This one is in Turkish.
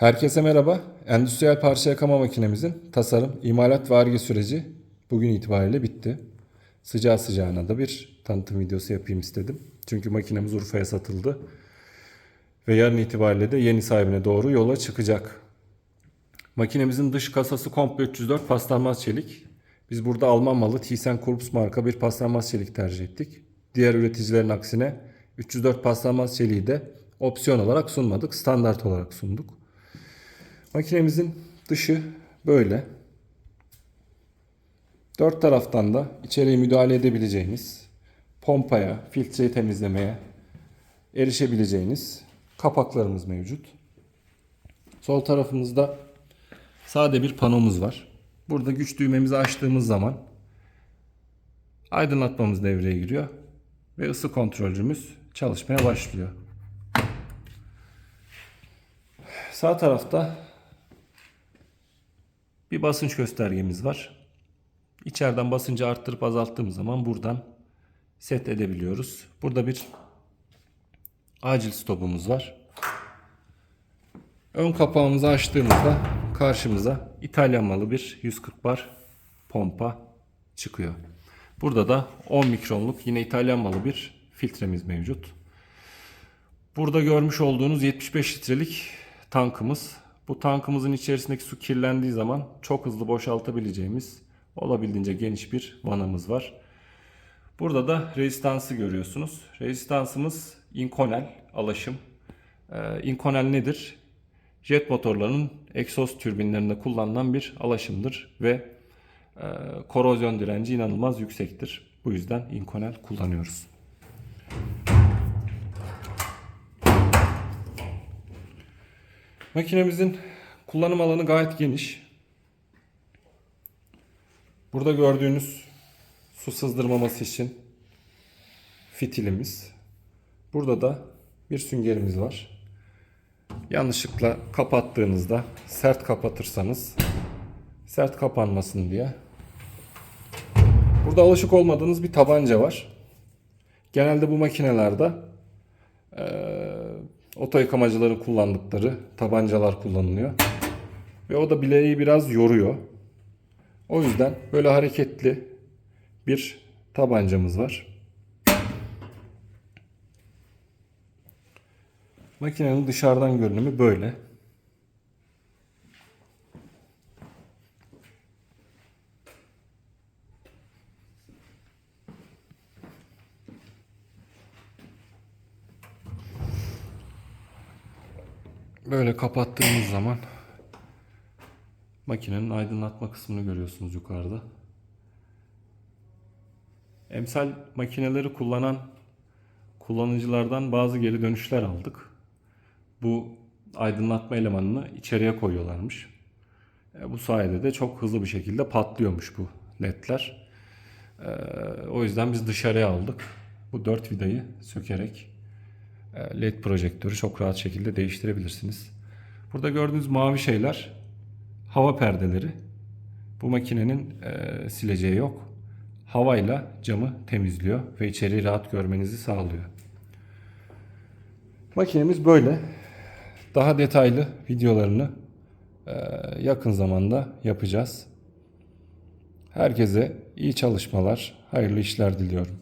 Herkese merhaba. Endüstriyel parça yakama makinemizin tasarım, imalat ve arge süreci bugün itibariyle bitti. Sıcağı sıcağına da bir tanıtım videosu yapayım istedim. Çünkü makinemiz Urfa'ya satıldı. Ve yarın itibariyle de yeni sahibine doğru yola çıkacak. Makinemizin dış kasası komple 304 paslanmaz çelik. Biz burada Alman malı ThyssenKrupp marka bir paslanmaz çelik tercih ettik. Diğer üreticilerin aksine 304 paslanmaz çeliği de opsiyon olarak sunmadık, standart olarak sunduk. Makinemizin dışı böyle. Dört taraftan da içeriye müdahale edebileceğiniz, pompaya, filtreyi temizlemeye erişebileceğiniz kapaklarımız mevcut. Sol tarafımızda sade bir panomuz var. Burada güç düğmemizi açtığımız zaman aydınlatmamız devreye giriyor ve ısı kontrolcümüz çalışmaya başlıyor. Sağ tarafta bir basınç göstergemiz var. İçeriden basıncı arttırıp azalttığımız zaman buradan set edebiliyoruz. Burada bir acil stopumuz var. Ön kapağımızı açtığımızda karşımıza İtalyan malı bir 140 bar pompa çıkıyor. Burada da 10 mikronluk yine İtalyan malı bir filtremiz mevcut. Burada görmüş olduğunuz 75 litrelik tankımız. Bu tankımızın içerisindeki su kirlendiği zaman çok hızlı boşaltabileceğimiz olabildiğince geniş bir vanamız var. Burada da rezistansı görüyorsunuz. Rezistansımız Inconel alaşım. Ee, Inconel nedir? Jet motorlarının egzoz türbinlerinde kullanılan bir alaşımdır ve e, korozyon direnci inanılmaz yüksektir. Bu yüzden Inconel kullanıyoruz. Makinemizin kullanım alanı gayet geniş. Burada gördüğünüz su sızdırmaması için fitilimiz. Burada da bir süngerimiz var. Yanlışlıkla kapattığınızda sert kapatırsanız sert kapanmasın diye. Burada alışık olmadığınız bir tabanca var. Genelde bu makinelerde eee oto yıkamacıların kullandıkları tabancalar kullanılıyor. Ve o da bileği biraz yoruyor. O yüzden böyle hareketli bir tabancamız var. Makinenin dışarıdan görünümü böyle. Böyle kapattığımız zaman makinenin aydınlatma kısmını görüyorsunuz yukarıda. Emsal makineleri kullanan kullanıcılardan bazı geri dönüşler aldık. Bu aydınlatma elemanını içeriye koyuyorlarmış. E, bu sayede de çok hızlı bir şekilde patlıyormuş bu ledler. E, o yüzden biz dışarıya aldık. Bu dört vidayı sökerek led projektörü çok rahat şekilde değiştirebilirsiniz. Burada gördüğünüz mavi şeyler hava perdeleri. Bu makinenin e, sileceği yok. Havayla camı temizliyor ve içeriği rahat görmenizi sağlıyor. Makinemiz böyle. Daha detaylı videolarını e, yakın zamanda yapacağız. Herkese iyi çalışmalar, hayırlı işler diliyorum.